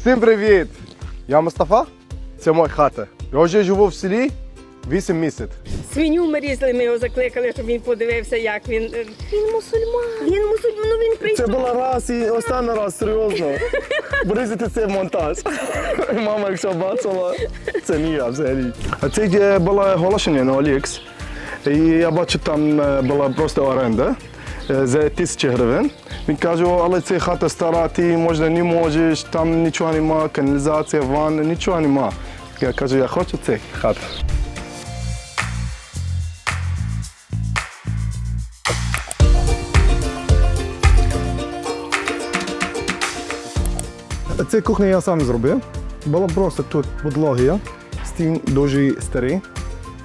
Всім привіт! Я Мустафа, це моя хата. Я вже живу в селі 8 місяців. Свиню ми різали, ми його закликали, щоб він подивився, як він. е, Він мусульман. Він мусульман, ну він Це була раз і останній раз, серйозно. Бризити це монтаж. Мама, якщо бачила, це не я взагалі. А це де було оголошення на OLX. І я бачу, там е, була просто оренда за тисячі гривень. Він каже, «О, але це хата стара, ти можна не можеш, там нічого нема, каналізація, ванна, нічого нема. Я кажу, я хочу цей хату. Це кухня я сам зробив. Було просто тут подлоги, стін дуже старий.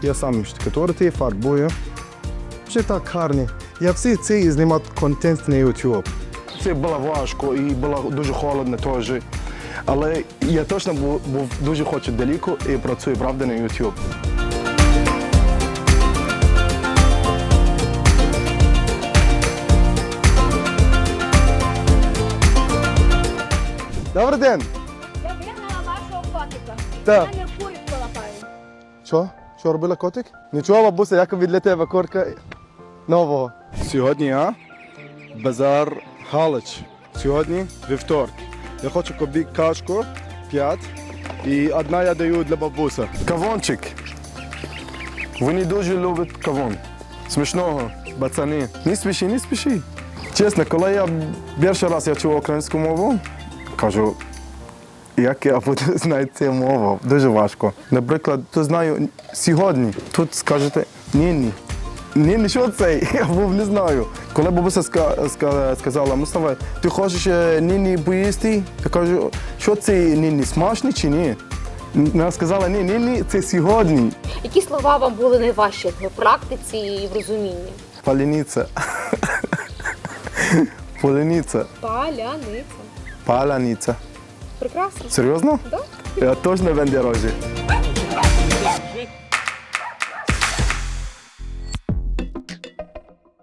Я сам штукатурити, фарбую. Ще так гарні. Я всі ці знімав контент на YouTube. Це було важко і було дуже холодно теж. Але я точно був, був дуже хочу далеко і працюю правда на YouTube. Добрий день! Я вигнала вашого котика. Так. Я не курю колопаю. Що? Що робила котик? Нічого, бабуся, як для тебе корка нового. Сьогодні я базар Галич. Сьогодні вівторк. Я хочу кобі кашку 5 і одна я даю для бабуся. Кавончик. Вони дуже люблять кавон. Смішного, пацани. Не спіши, не спіши. Чесно, коли я перший раз я чув українську мову, кажу, як я буду знати цю мову? Дуже важко. Наприклад, то знаю сьогодні. Тут скажете ні-ні. Ні, що це? Я був не знаю. Коли бабуся ска- ска- сказала, Мустафа, ти хочеш е, ніні поїсти? Я кажу, що це ніні, смачний чи ні? Вона сказала, ні, ні, ні, це сьогодні. Які слова вам були найважчі в практиці і в розумінні? Паляниця. Паляниця. Паляниця. Паляниця. Прекрасно. Серйозно? Да. Я точно вендерожі.